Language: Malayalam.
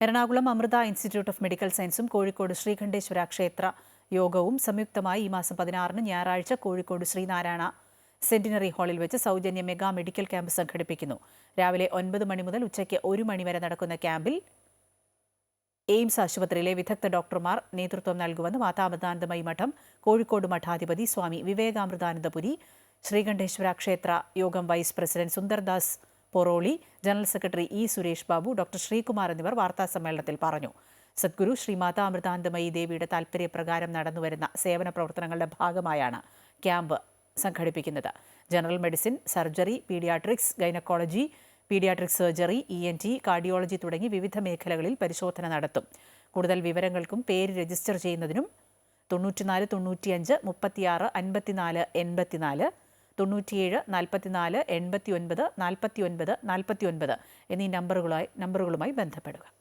Ernakulam Amrita institute of medical സയൻസും കോഴിക്കോട് ശ്രീകണ്ഠേശ്വര ക്ഷേത്ര യോഗവും സംയുക്തമായി ഈ മാസം പതിനാറിന് ഞായറാഴ്ച കോഴിക്കോട് ശ്രീനാരായണ സെന്റിനറി ഹാളിൽ വെച്ച് സൗജന്യ മെഗാ മെഡിക്കൽ ക്യാമ്പ് സംഘടിപ്പിക്കുന്നു. രാവിലെ ഒൻപത് മണി മുതൽ ഉച്ചയ്ക്ക് ഒരു മണി വരെ നടക്കുന്ന ക്യാമ്പിൽ എയിംസ് ആശുപത്രിയിലെ വിദഗ്ധ ഡോക്ടർമാർ നേതൃത്വം നൽകുമെന്ന് മാതാമൃതാനന്ദമയി മഠം കോഴിക്കോട് മഠാധിപതി സ്വാമി വിവേകാമൃതാനന്ദപുരി ശ്രീകണ്ഠേശ്വര ക്ഷേത്ര യോഗം vice president Sundardas Poroli general secretary E Suresh Babu doctor Sreekumar എന്നിവർ വാർത്താസമ്മേളനത്തിൽ പറഞ്ഞു. സദ്ഗുരു ശ്രീ മാതാ അമൃതാനന്ദമയി ദേവിയുടെ താൽപ്പര്യപ്രകാരം നടന്നുവരുന്ന സേവന പ്രവർത്തനങ്ങളുടെ ഭാഗമായാണ് ക്യാമ്പ് സംഘടിപ്പിക്കുന്നത്. General medicine surgery paediatrics gynaecology paediatric surgery E N T cardiology തുടങ്ങി വിവിധ മേഖലകളിൽ പരിശോധന നടത്തും. കൂടുതൽ വിവരങ്ങൾക്കും പേര് രജിസ്റ്റർ ചെയ്യുന്നതിനും തൊണ്ണൂറ്റിനാല് തൊണ്ണൂറ്റിയഞ്ച് മുപ്പത്തിയാറ് അൻപത്തിനാല് എൺപത്തിനാല് തൊണ്ണൂറ്റിയേഴ് നാൽപ്പത്തിനാല് എൺപത്തി ഒൻപത് നാൽപ്പത്തി ഒൻപത് നാൽപ്പത്തി ഒൻപത് എന്നീ നമ്പറുകളായി നമ്പറുകളുമായി ബന്ധപ്പെടുക.